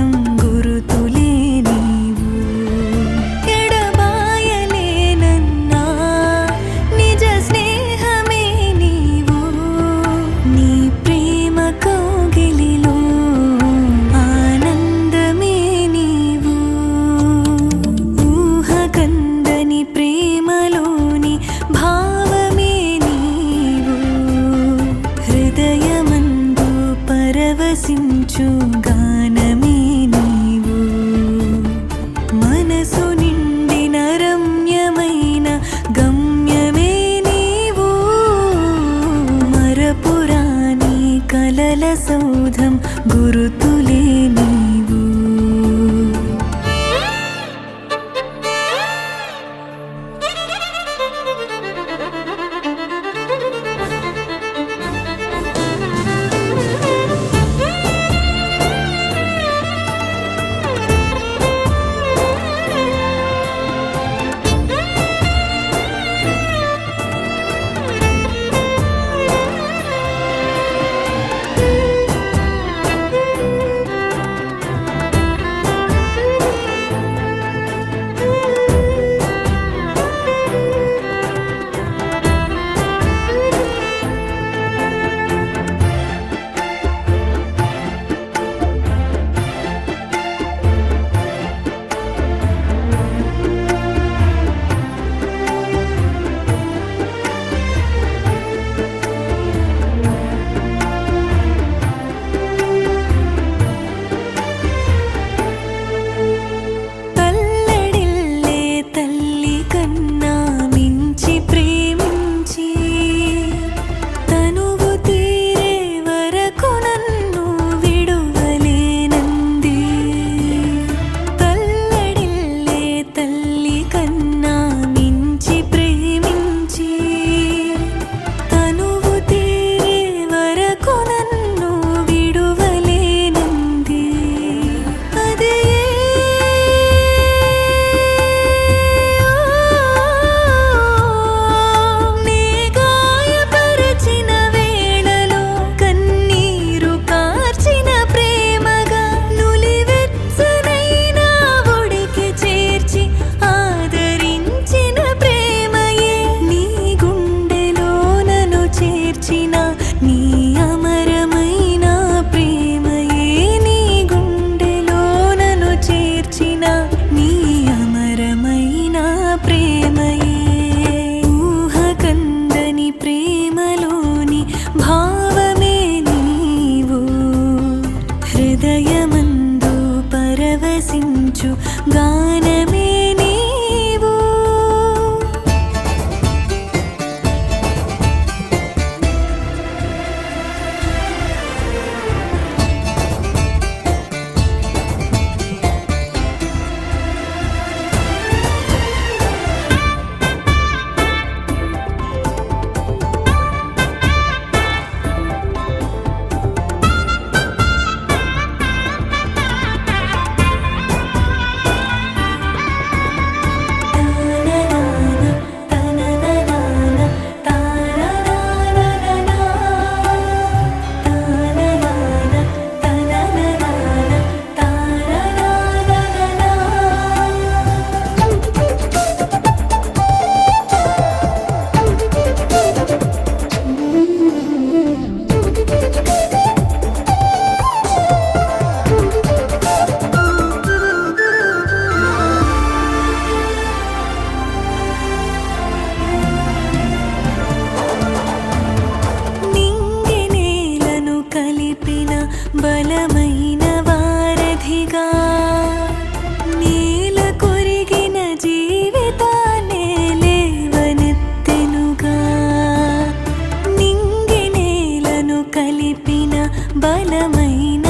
బంధం గురుతులే నీవు. ఎడబాయలేనన్నా నిజ స్నేహమే నీవు. నీ ప్రేమ కోగిలిలో ఆనందమే నీవు. ఊహ కందని ప్రేమలోని భావమే నీవు. హృదయమందు कालसौधं गुरुतु అయినా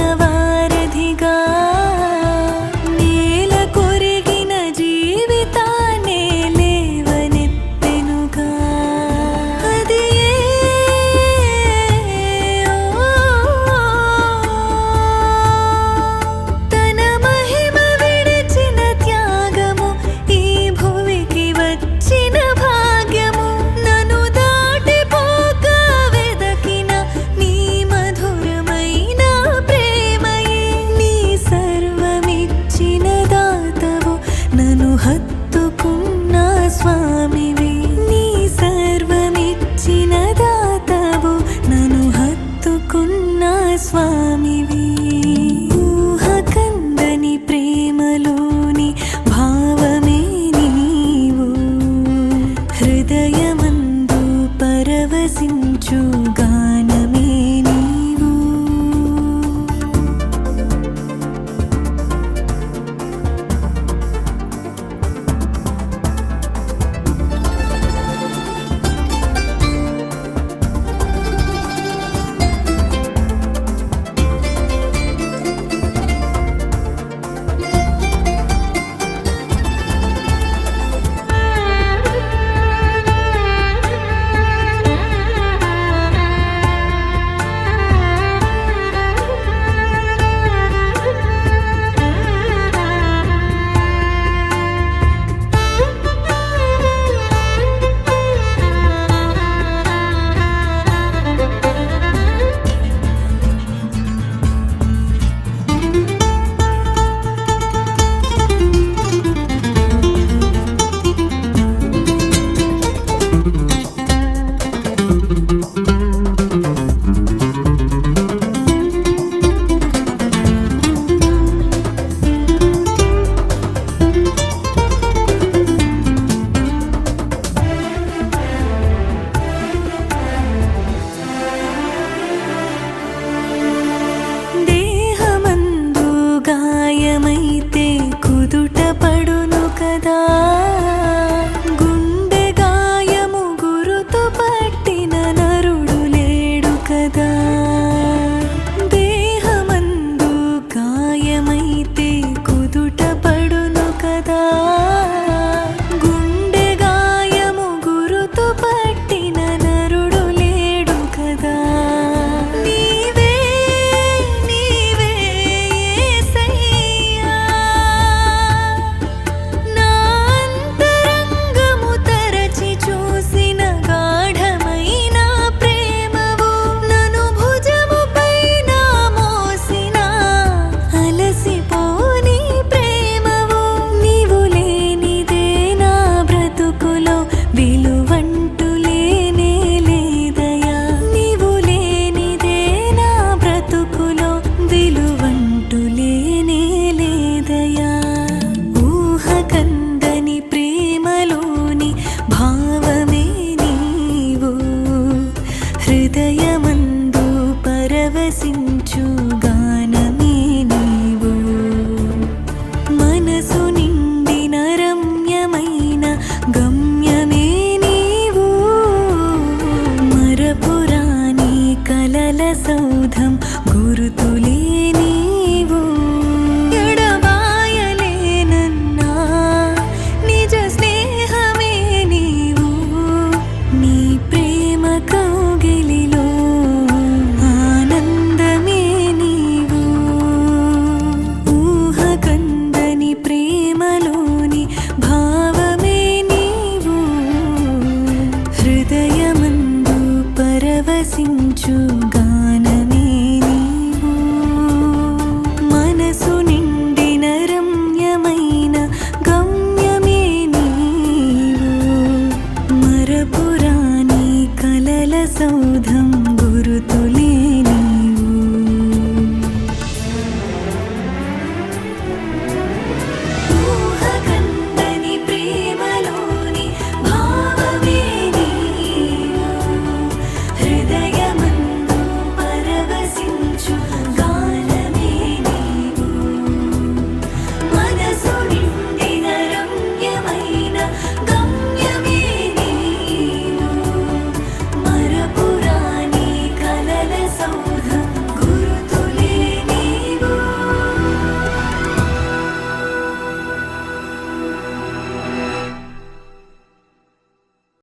சிந்தி